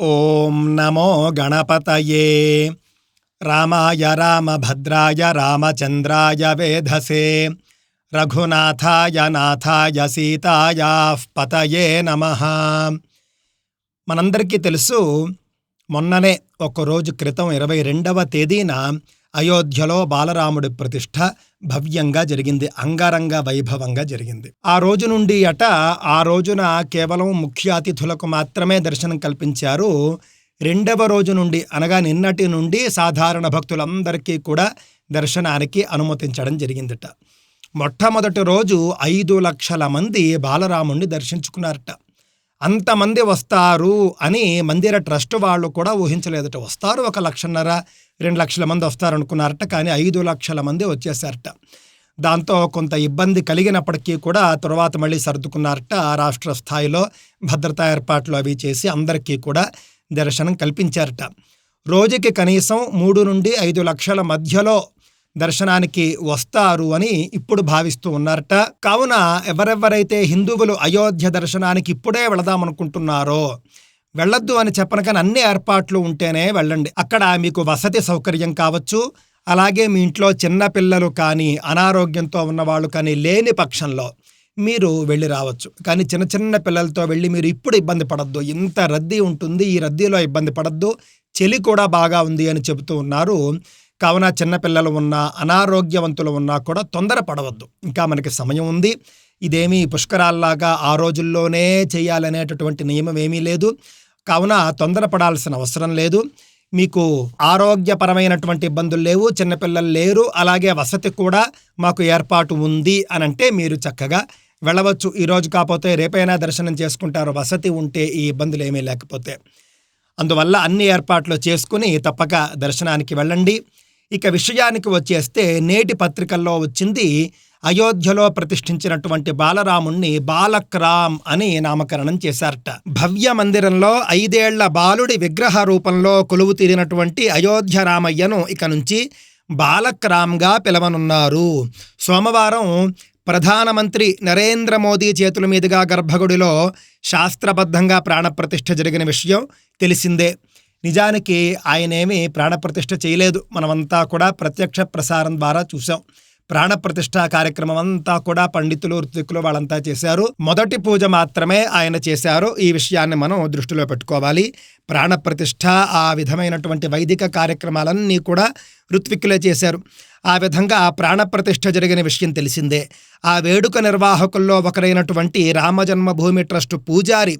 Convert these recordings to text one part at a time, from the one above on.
ఓం నమో గణపతయే రామాయ రామభద్రాయ రామచంద్రాయ వేధసే రఘునాథాయ నాథాయ సీతాయ పతయే నమ మనందరికీ తెలుసు మొన్ననే ఒక రోజు క్రితం ఇరవై రెండవ తేదీన అయోధ్యలో బాలరాముడి ప్రతిష్ఠ భవ్యంగా జరిగింది అంగరంగ వైభవంగా జరిగింది. ఆ రోజు నుండి అట ఆ రోజున కేవలం ముఖ్య అతిథులకు మాత్రమే దర్శనం కల్పించారు. రెండవ రోజు నుండి అనగా నిన్నటి నుండి సాధారణ భక్తులందరికీ కూడా దర్శనానికి అనుమతించడం జరిగిందట. మొట్టమొదటి రోజు ఐదు లక్షల మంది బాలరాముణ్ణి దర్శించుకున్నారట. అంతమంది వస్తారు అని మందిర ట్రస్ట్ వాళ్ళు కూడా ఊహించలేదట. వస్తారు ఒక లక్షన్నర రెండు లక్షల మంది వస్తారనుకున్నారట కానీ ఐదు లక్షల మంది వచ్చేసారట దాంతో కొంత ఇబ్బంది కలిగినప్పటికీ కూడా తర్వాత మళ్ళీ సర్దుకున్నారట రాష్ట్ర స్థాయిలో భద్రతా ఏర్పాట్లు అవి చేసి అందరికీ కూడా దర్శనం కల్పించారట. రోజుకి కనీసం మూడు నుండి ఐదు లక్షల మధ్యలో దర్శనానికి వస్తారు అని ఇప్పుడు భావిస్తూ ఉన్నారట. కావున ఎవరెవరైతే హిందువులు అయోధ్య దర్శనానికి ఇప్పుడే వెళదామనుకుంటున్నారో వెళ్ళొద్దు అని చెప్పను కానీ అన్ని ఏర్పాట్లు ఉంటేనే వెళ్ళండి. అక్కడ మీకు వసతి సౌకర్యం కావచ్చు. అలాగే మీ ఇంట్లో చిన్నపిల్లలు కానీ అనారోగ్యంతో ఉన్నవాళ్ళు కానీ లేని పక్షంలో మీరు వెళ్ళి రావచ్చు. కానీ చిన్న చిన్న పిల్లలతో వెళ్ళి మీరు ఇప్పుడు ఇబ్బంది పడద్దు. ఇంత రద్దీ ఉంటుంది. ఈ రద్దీలో ఇబ్బంది పడద్దు. చలి కూడా బాగా ఉంది అని చెబుతూ ఉన్నారు. కావున చిన్నపిల్లలు ఉన్నా అనారోగ్యవంతులు ఉన్నా కూడా తొందర పడవద్దు ఇంకా మనకి సమయం ఉంది. ఇదేమీ పుష్కరాల్లాగా ఆ రోజుల్లోనే చేయాలనేటటువంటి నియమం ఏమీ లేదు. కావున తొందరపడాల్సిన అవసరం లేదు. మీకు ఆరోగ్యపరమైనటువంటి ఇబ్బందులు లేవు. చిన్నపిల్లలు లేరు. అలాగే వసతి కూడా మాకు ఏర్పాటు ఉంది అని అంటే మీరు చక్కగా వెళ్ళవచ్చు. ఈరోజు కాకపోతే రేపైనా దర్శనం చేసుకుంటారు. వసతి ఉంటే ఈ ఇబ్బందులు ఏమీ లేకపోతే. అందువల్ల అన్ని ఏర్పాట్లు చేసుకుని తప్పక దర్శనానికి వెళ్ళండి. ఇక విషయానికి వచ్చేస్తే నేటి పత్రికల్లో వచ్చింది అయోధ్యలో ప్రతిష్ఠించినటువంటి బాలరాముణ్ణి బాలక్రామ్ అని నామకరణం చేశారట. భవ్య మందిరంలో ఐదేళ్ళ బాలుడి విగ్రహ రూపంలో కొలువు తీరినటువంటి అయోధ్య రామయ్యను ఇక నుంచి బాలక్రామ్గా పిలవనున్నారు. సోమవారం ప్రధానమంత్రి నరేంద్ర మోదీ చేతుల మీదుగా గర్భగుడిలో శాస్త్రబద్ధంగా ప్రాణప్రతిష్ఠ జరిగిన విషయం తెలిసిందే. నిజానికి ఆయనేమి ప్రాణప్రతిష్ఠ చేయలేదు. మనమంతా కూడా ప్రత్యక్ష ప్రసారం ద్వారా చూసాం ప్రాణప్రతిష్ఠ కార్యక్రమం అంతా కూడా పండితులు ఋతుకులు వాళ్ళంతా చేశారు. మొదటి పూజ మాత్రమే ఆయన చేశారు. ఈ విషయాన్ని మనం దృష్టిలో పెట్టుకోవాలి. ప్రాణప్రతిష్ఠ ఆ విధమైనటువంటి వైదిక కార్యక్రమాలన్నీ కూడా ఋత్విక్కులే చేశారు. ఆ విధంగా ప్రాణప్రతిష్ఠ జరిగిన విషయం తెలిసిందే. ఆ వేడుక నిర్వాహకుల్లో ఒకరైనటువంటి రామజన్మభూమి ట్రస్ట్ పూజారి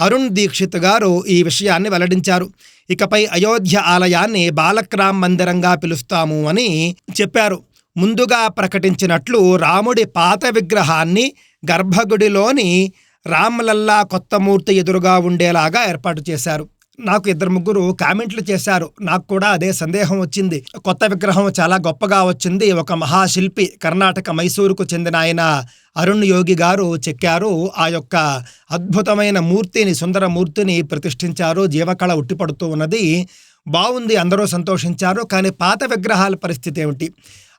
అరుణ్ దీక్షిత్ గారు ఈ విషయాన్ని వెల్లడించారు. ఇకపై అయోధ్య ఆలయాన్ని బాలక్రామ్ మందిరంగా పిలుస్తాము అని చెప్పారు. ముందుగా ప్రకటించినట్లు రాముడి పాత విగ్రహాన్ని గర్భగుడిలోని రామ్లల్లా కొత్త మూర్తి ఎదురుగా ఉండేలాగా ఏర్పాటు చేశారు. నాకు ఇద్దరు ముగ్గురు కామెంట్లు చేశారు. నాకు కూడా అదే సందేహం వచ్చింది. కొత్త విగ్రహం చాలా గొప్పగా వచ్చింది. ఒక మహాశిల్పి కర్ణాటక మైసూరుకు చెందిన ఆయన అరుణ్ యోగి గారు చెక్కారు. ఆ యొక్క అద్భుతమైన మూర్తిని సుందర మూర్తిని ప్రతిష్ఠించారు. జీవకళ ఉట్టిపడుతూ ఉన్నది. బాగుంది అందరూ సంతోషించారు. కానీ పాత విగ్రహాల పరిస్థితి ఏమిటి?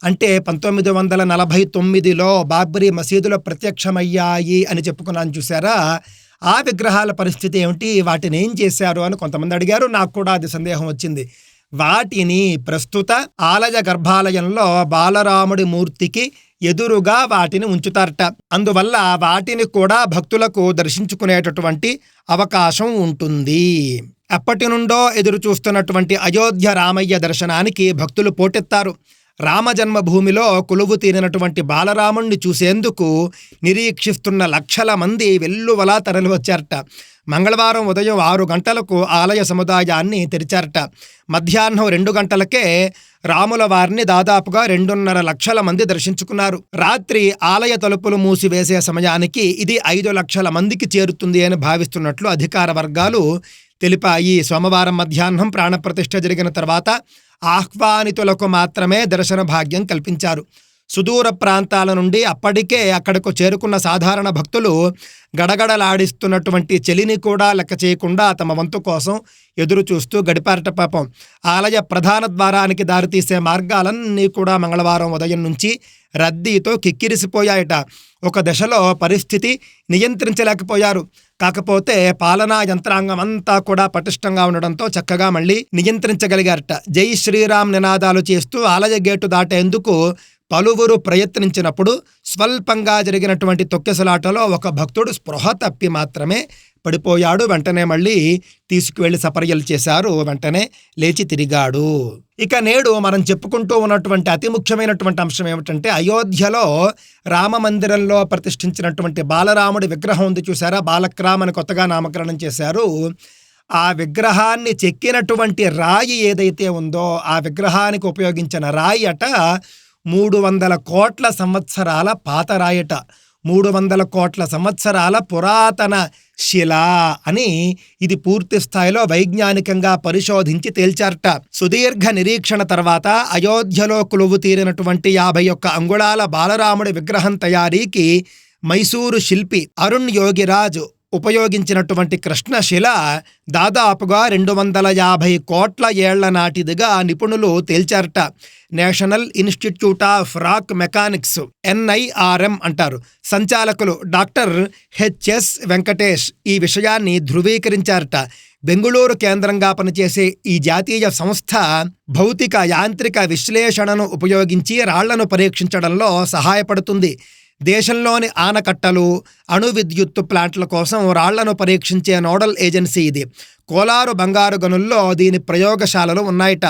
అంటే పంతొమ్మిది వందల నలభై తొమ్మిదిలో బాబ్రీ మసీదులో ప్రత్యక్షమయ్యాయి అని చెప్పుకున్నాను చూసారా ఆ విగ్రహాల పరిస్థితి ఏమిటి? వాటిని ఏం చేశారు అని కొంతమంది అడిగారు. నాకు కూడా అది సందేహం వచ్చింది. వాటిని ప్రస్తుత ఆలయ గర్భాలయంలో బాలరాముడి మూర్తికి ఎదురుగా వాటిని ఉంచుతారట. అందువల్ల వాటిని కూడా భక్తులకు దర్శించుకునేటటువంటి అవకాశం ఉంటుంది. ఎప్పటి నుండో ఎదురు చూస్తున్నటువంటి అయోధ్య రామయ్య దర్శనానికి భక్తులు పోటెత్తారు. రామజన్మభూమిలో కొలువు తీరినటువంటి బాలరాముణ్ణి చూసేందుకు నిరీక్షిస్తున్న లక్షల మంది వెల్లువలా తరలివచ్చారట మంగళవారం ఉదయం ఆరు గంటలకు ఆలయ సముదాయాన్ని తెరిచారట. మధ్యాహ్నం రెండు గంటలకే రాముల వారిని దాదాపుగా రెండున్నర లక్షల మంది దర్శించుకున్నారు. రాత్రి ఆలయ తలుపులు మూసివేసే సమయానికి ఇది ఐదు లక్షల మందికి చేరుతుంది అని భావిస్తున్నట్లు అధికార వర్గాలు తెలిపాయి. సోమవారం మధ్యాహ్నం ప్రాణప్రతిష్ఠ జరిగిన తర్వాత ఆహ్వానితులకు మాత్రమే దర్శన భాగ్యం కల్పించారు. సుదూర ప్రాంతాల నుండి అప్పటికే అక్కడకు చేరుకున్న సాధారణ భక్తులు గడగడలాడిస్తున్నటువంటి చలిని కూడా లెక్క చేయకుండా తమ వంతు కోసం ఎదురు చూస్తూ గడిపారట పాపం. ఆలయ ప్రధాన ద్వారానికి దారితీసే మార్గాలన్నీ కూడా మంగళవారం ఉదయం నుంచి రద్దీతో కిక్కిరిసిపోయాయట. ఒక దశలో పరిస్థితి నియంత్రించలేకపోయారు. కాకపోతే పాలనా యంత్రాంగం అంతా కూడా పటిష్టంగా ఉండడంతో చక్కగా మళ్ళీ నియంత్రించగలిగారట. జై శ్రీరామ్ నినాదాలు చేస్తూ ఆలయ గేటు దాటేందుకు పలువురు ప్రయత్నించినప్పుడు స్వల్పంగా జరిగినటువంటి తొక్కెసలాటలో ఒక భక్తుడు స్పృహ తప్పి మాత్రమే పడిపోయాడు. వెంటనే మళ్ళీ తీసుకువెళ్ళి సపర్యలు చేశారు. వెంటనే లేచి తిరిగాడు. ఇక నేడు మనం చెప్పుకుంటూ ఉన్నటువంటి అతి ముఖ్యమైనటువంటి అంశం ఏమిటంటే అయోధ్యలో రామ మందిరంలో ప్రతిష్ఠించినటువంటి బాలరాముడి విగ్రహం ఉంది చూసారా బాలక్రామ్ అని కొత్తగా నామకరణం చేశారు. ఆ విగ్రహాన్ని చెక్కినటువంటి రాయి ఏదైతే ఉందో ఆ విగ్రహానికి ఉపయోగించిన రాయి అట మూడు వందల కోట్ల సంవత్సరాల పాత రాయట మూడు వందల కోట్ల సంవత్సరాల పురాతన శిలా అని ఇది పూర్తి స్థాయిలో వైజ్ఞానికంగా పరిశోధించి తేల్చారట. సుదీర్ఘ నిరీక్షణ తర్వాత అయోధ్యలో కొలువు తీరినటువంటి యాభై ఒక్క అంగుళాల బాలరాముడి విగ్రహం తయారీకి మైసూరు శిల్పి అరుణ్ యోగిరాజు ఉపయోగించినటువంటి కృష్ణశిల దాదాపుగా రెండు వందల యాభై కోట్ల ఏళ్ళ నాటిదిగా నిపుణులు తేల్చారట. National institute of rock mechanics NIRM అంటారు. సంచాలకులు డాక్టర్ హెచ్ఎస్ వెంకటేష్ ఈ విషయాన్ని ధృవీకరించారట. బెంగుళూరు కేంద్రంగా పనిచేసే ఈ జాతీయ సంస్థ భౌతిక యాంత్రిక విశ్లేషణను ఉపయోగించి రాళ్ళను పరీక్షించడంలో సహాయపడుతుంది. దేశంలోని ఆనకట్టలు అణు విద్యుత్తు ప్లాంట్ల కోసం రాళ్ళను పరీక్షించే నోడల్ ఏజెన్సీ ఇది. కోలారు బంగారు గనుల్లో దీని ప్రయోగశాలలు ఉన్నాయట.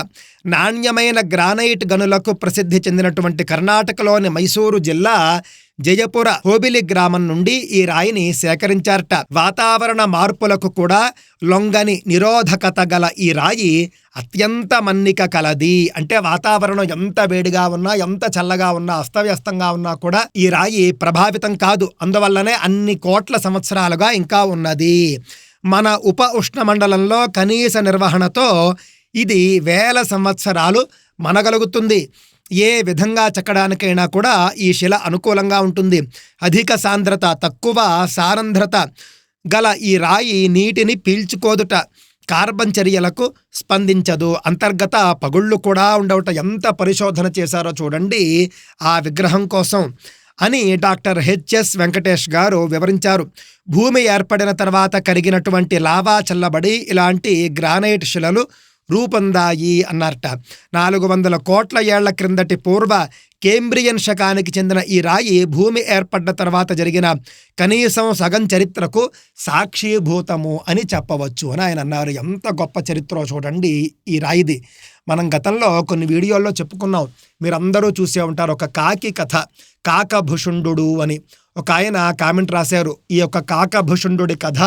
నాణ్యమైన గ్రానైట్ గనులకు ప్రసిద్ధి చెందినటువంటి కర్ణాటకలోని మైసూరు జిల్లా జయపుర హోబిలి గ్రామం నుండి ఈ రాయిని సేకరించారట. వాతావరణ మార్పులకు కూడా లొంగని నిరోధకత గల ఈ రాయి అత్యంత మన్నిక కలది. అంటే వాతావరణం ఎంత వేడిగా ఉన్నా ఎంత చల్లగా ఉన్నా అస్తవ్యస్తంగా ఉన్నా కూడా ఈ రాయి ప్రభావితం కాదు. అందువల్లనే అన్ని కోట్ల సంవత్సరాలుగా ఇంకా ఉన్నది. మన ఉప ఉష్ణమండలంలో కనీస నిర్వహణతో ఇది వేల సంవత్సరాలు మనగలుగుతుంది. ఏ విధంగా చెక్కడానికైనా కూడా ఈ శిల అనుకూలంగా ఉంటుంది. అధిక సాంద్రత తక్కువ సారంధ్రత గల ఈ రాయి నీటిని పీల్చుకోదుట. కార్బన్ చర్యలకు స్పందించదు. అంతర్గత పగుళ్ళు కూడా ఉండవుట. ఎంత పరిశోధన చేశారో చూడండి ఆ విగ్రహం కోసం అని డాక్టర్ హెచ్ఎస్ వెంకటేష్ గారు వివరించారు. భూమి ఏర్పడిన తర్వాత కరిగినటువంటి లావా చల్లబడి ఇలాంటి గ్రానైట్ శిలలు రూపొందాయి అన్నారట. నాలుగు వందల కోట్ల ఏళ్ళ క్రిందటి పూర్వ కేంబ్రియన్ శకానికి చెందిన ఈ రాయి భూమి ఏర్పడ్డ తర్వాత జరిగిన కనీసం సగం చరిత్రకు సాక్షిభూతము అని చెప్పవచ్చు అని ఆయన అన్నారు. ఎంత గొప్ప చరిత్ర చూడండి ఈ రాయిది. మనం గతంలో కొన్ని వీడియోల్లో చెప్పుకున్నాం. మీరందరూ చూసే ఉంటారు ఒక కాకి కథ కాకభుషుండు అని. ఒక ఆయన కామెంట్ రాశారు ఈ యొక్క కాకభుషుండు కథ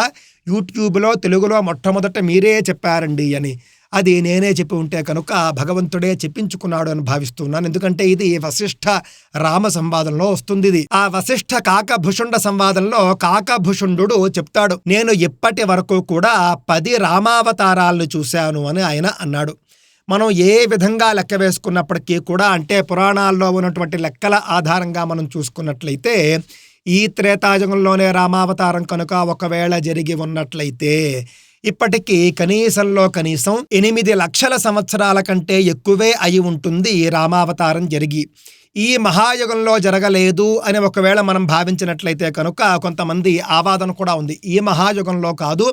యూట్యూబ్లో తెలుగులో మొట్టమొదట మీరే చెప్పారండి అని. అది నేనే చెప్పి ఉంటే కనుక భగవంతుడే చెప్పించుకున్నాడు అని భావిస్తున్నాను. ఎందుకంటే ఇది వశిష్ఠ రామ సంవాదంలో వస్తుంది ఇది. ఆ వశిష్ఠ కాకభుషుండ సంవాదంలో కాకభుషుండు చెప్తాడు. నేను ఇప్పటి వరకు కూడా పది రామావతారాలను చూశాను అని ఆయన అన్నాడు. మనం ఏ విధంగా లెక్క వేసుకున్నప్పటికీ కూడా అంటే పురాణాల్లో ఉన్నటువంటి లెక్కల ఆధారంగా మనం చూసుకున్నట్లయితే ఈ త్రేతాయుగంలోనే రామావతారం కనుక ఒకవేళ జరిగి ఉన్నట్లయితే ఇప్పటికీ కనీసంలో కనీసం ఎనిమిది లక్షల సంవత్సరాల కంటే ఎక్కువే అయి ఉంటుంది రామావతారం జరిగి. ఈ మహాయుగంలో జరగలేదు అని ఒకవేళ మనం భావించినట్లయితే కనుక కొంతమంది ఆవాదన కూడా ఉంది. ఈ మహాయుగంలో కాదు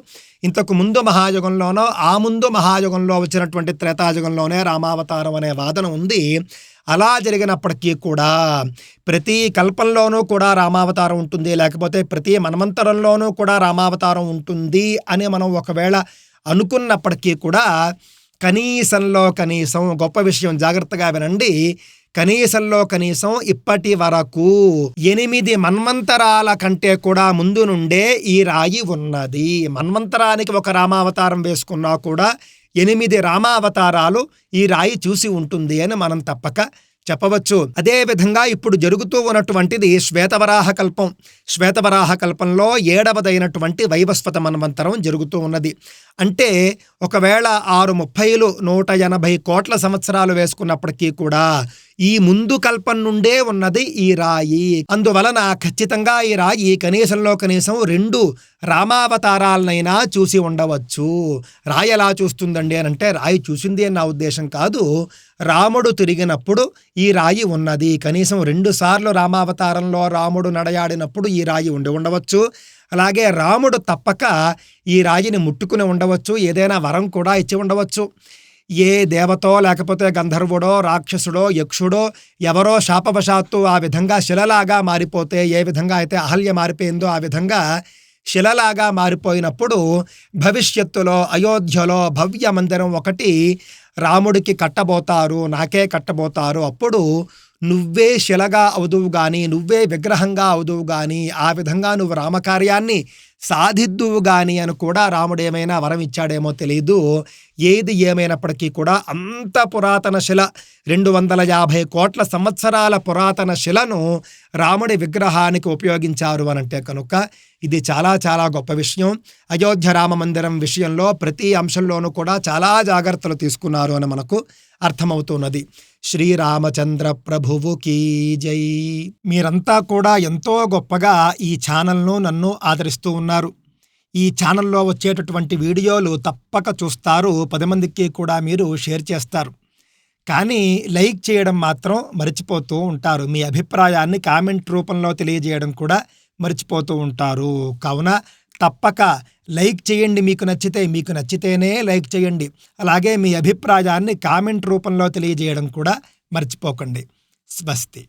ఇంతకు ముందు మహాయుగంలోనో ఆ ముందు మహాయుగంలో వచ్చినటువంటి త్రేతాయుగంలోనే రామావతారం అనే వాదన ఉంది. అలా జరిగినప్పటికీ కూడా ప్రతి కల్పంలోనూ కూడా రామావతారం ఉంటుంది. లేకపోతే ప్రతి మన్మంతరంలోనూ కూడా రామావతారం ఉంటుంది అని మనం ఒకవేళ అనుకున్నప్పటికీ కూడా కనీసంలో కనీసం గొప్ప విషయం జాగ్రత్తగా వినండి. కనీసంలో కనీసం ఇప్పటి వరకు ఎనిమిది మన్వంతరాల కంటే కూడా ముందు నుండే ఈ రాయి ఉన్నది. మన్వంతరానికి ఒక రామావతారం వేసుకున్నా కూడా ఎనిమిది రామావతారాలు ఈ రాయి చూసి ఉంటుంది అని మనం తప్పక చెప్పవచ్చు. అదే విధంగా ఇప్పుడు జరుగుతూ ఉన్నటువంటిది శ్వేతవరాహ కల్పం. శ్వేతవరాహ కల్పంలో ఏడవదైనటువంటి వైవస్వత మన్వంతరం జరుగుతూ ఉన్నది. అంటే ఒకవేళ ఆరు ముప్పైలు నూట ఎనభై కోట్ల సంవత్సరాలు వేసుకున్నప్పటికీ కూడా ఈ ముందు కల్పం నుండే ఉన్నది ఈ రాయి. అందువలన ఖచ్చితంగా ఈ రాయి కనీసంలో కనీసం రెండు రామావతారాలనైనా చూసి ఉండవచ్చు. రాయి ఎలా చూస్తుందండి అని అంటే రాయి చూసింది అని నా ఉద్దేశం కాదు. రాముడు తిరిగినప్పుడు ఈ రాయి ఉన్నది. కనీసం రెండుసార్లు రామావతారంలో రాముడు నడయాడినప్పుడు ఈ రాయి ఉండి ఉండవచ్చు. అలాగే రాముడు తప్పక ఈ రాయిని ముట్టుకుని ఉండవచ్చు. ఏదైనా వరం కూడా ఇచ్చి ఉండవచ్చు. ఏ దేవతో లేకపోతే గంధర్వుడో రాక్షసుడో యక్షుడో ఎవరో శాపవశాత్తు ఆ విధంగా శిలలాగా మారిపోతే ఏ విధంగా అయితే అహల్య మారిపోయిందో ఆ విధంగా శిలలాగా మారిపోయినప్పుడు భవిష్యత్తులో అయోధ్యలో భవ్య మందిరం ఒకటి రాముడికి కట్టబోతారు నాకే కట్టబోతారు. అప్పుడు నువ్వే శిలగా అవుదువు గాని నువ్వే విగ్రహంగా అవుదువు గాని ఆ విధంగా నువ్వు రామకార్యాన్ని సాధిద్దువు గాని అని కూడా రాముడు ఏమైనా వరం ఇచ్చాడేమో తెలియదు ఏది ఏమైనప్పటికీ కూడా అంత పురాతన శిల రెండు వందల యాభై కోట్ల సంవత్సరాల పురాతన శిలను రాముడి విగ్రహానికి ఉపయోగించారు అనంటే కనుక ఇది చాలా చాలా గొప్ప విషయం. అయోధ్య రామ మందిరం విషయంలో ప్రతి అంశంలోనూ కూడా చాలా జాగ్రత్తలు తీసుకున్నారు అని మనకు అర్థమవుతున్నది. శ్రీరామచంద్ర ప్రభువు కీ జై. మీరంతా కూడా ఎంతో గొప్పగా ఈ ఛానల్ను నన్ను ఆదరిస్తూ ఉన్నారు. ఈ ఛానల్లో వచ్చేటటువంటి వీడియోలు తప్పక చూస్తారు. పది మందికి కూడా మీరు షేర్ చేస్తారు. కానీ లైక్ చేయడం మాత్రం మర్చిపోతూ ఉంటారు. మీ అభిప్రాయాన్ని కామెంట్ రూపంలో తెలియజేయడం కూడా మర్చిపోతూ ఉంటారు. కావున తప్పక లైక్ చేయండి. మీకు నచ్చితే మీకు నచ్చితేనే లైక్ చేయండి. అలాగే మీ అభిప్రాయాన్ని కామెంట్ రూపంలో తెలియజేయడం కూడా మర్చిపోకండి. స్వస్తి.